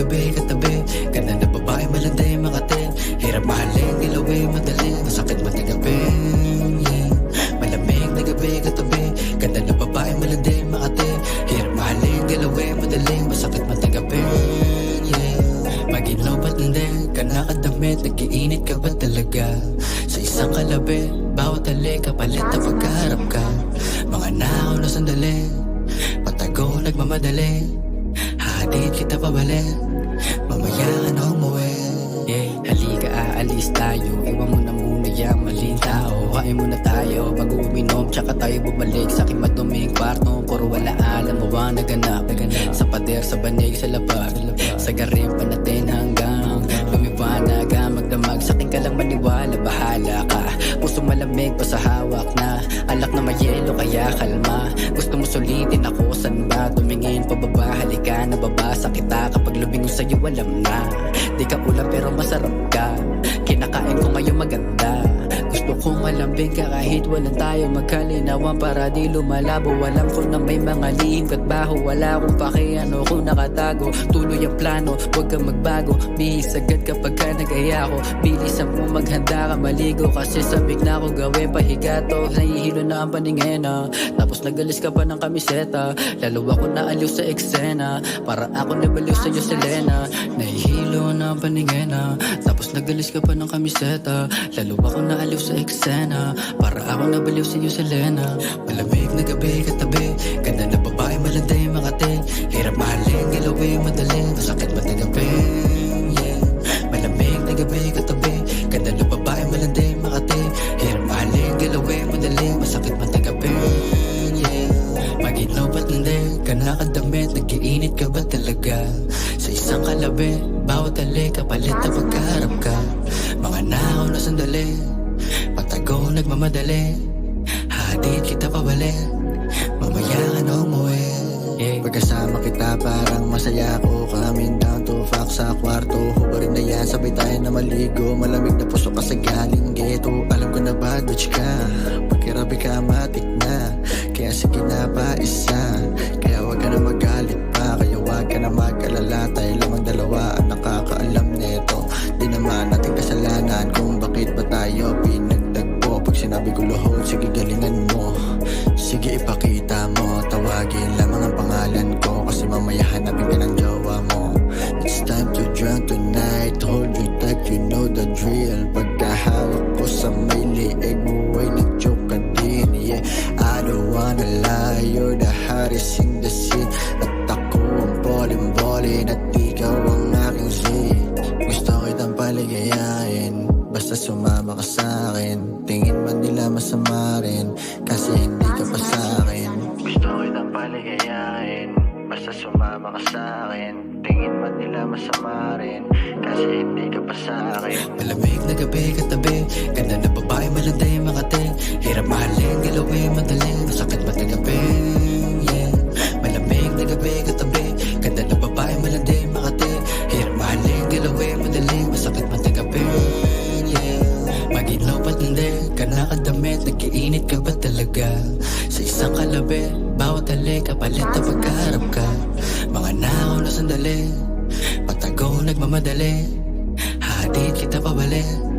gabi katabi. Ganda na babae malandi makati Hirap mahalin, dilawin, madali. Masakit matigapin yeah. Malamig na gabi katabi. Ganda na babae malandi makati Hirap mahalin, dilawin, madali. Masakit matigapin yeah. Maginaw ba't hindi? Ka nakadamit Nagiinit ka ba talaga? Sa isang kalabi Bawat halik kapalit na pagkaharap ka. Mga nakaw na sandali Patago nagmamadali. Hatid kita pabalik Mamaya ka na umuwi Yeah, halika aalis tayo. Iwan mo na muna yung maling tao. Kain muna tayo Bago uminom. Tsaka tayo bumalik Sa aking maduming kwarto. Puro wala alam mo ang naganap Sa pader, sa banig, sa lapag Sa garin pa natin hanggang Lumiwanag ang magdamag Sa akin ka lang maniwala Bahala ka. Puso malamig pa sa hawak na. Alak na mayelo kaya kalma. Gusto mo sulitin ako San ba? Tumingin pababa Halika nababasa kita. Kapag lumingon sa'yo alam na. Di ka ulam pero masarap ka. Kinakain ko ngayon maganda Gusto kong malambing ka kahit walang tayo magkalinawan Para di lumalabo. Alam ko na may mga lihim kat baho. Wala akong pakiano kung nakatago. Tuloy ang plano, huwag kang magbago. Bihis agad kapag ka nagaya ko Bilisan mo maghanda ka maligo Kasi sabik na ako gawin pahiga to. Nahihilo na ang paningena Tapos nagalis ka pa ng kamiseta. Lalo ako naaliw sa eksena Para ako nabaliw sa'yo Selena. Nahihilo na ang paningena Tapos nagalis ka pa ng kamiseta. Lalo ako naaliw sa eksena Para ako nabaliw sa'yo Selena. Malamig na gabi katabi. Ganda na babae malanday makati Hirap mahalin, galawin, madali. Masakit matigapin yeah. Malamig na gabi katabi. Ganda na babae malanday makati Hirap mahalin, galawin, madali. Masakit matigapin yeah. Maginaw ba't hindi ka nakadamit Nagiinit ka ba talaga? Sa isang kalabi nagmamadali Hatid kita pabalik Mamaya ka na umuwi. Pagkasama kita parang masaya ko Coming down to fuck sa kwarto. Hubarin na yan, sabay tayo na maligo. Malamig na puso ka sa galing ghetto. Alam ko na bad bitch ka? Pagkirabi ka matik na. Kaya sige na pa isa. Kaya wag ka na magalit pa. Kaya wag ka na mag-alala. Tayo lang ang dalawa ang nakakaalam neto. Di naman natin kasalanan Kung bakit ba tayo pinagtagpo Sinabi ko luhod, sige galingan mo. Sige ipakita mo. Tawagin lamang ang pangalan ko Kasi mamaya hanapin ka ng jowa mo. It's time to drunk tonight. Hold you tight, you know the drill. Pagkahawak ko sa may liig mo Ay nag-joke ka din Yeah, I don't wanna lie You're the hottest in the scene Basta sumama ka sa akin. Tingin man nila masama rin Kasi hindi ka pa sa akin. Gusto kitang paligayahin Basta sumama ka sa akin. Tingin man nila masama rin Kasi hindi ka pa sa akin. Malamig na gabi katabi Ganda na babae Nagiinit ka ba talaga? Sa isang kalabi Bawat halik kapalit na pagkaharap ka. Mga nakaw na sandali Patago nagmamadali. Hatid kita pabalik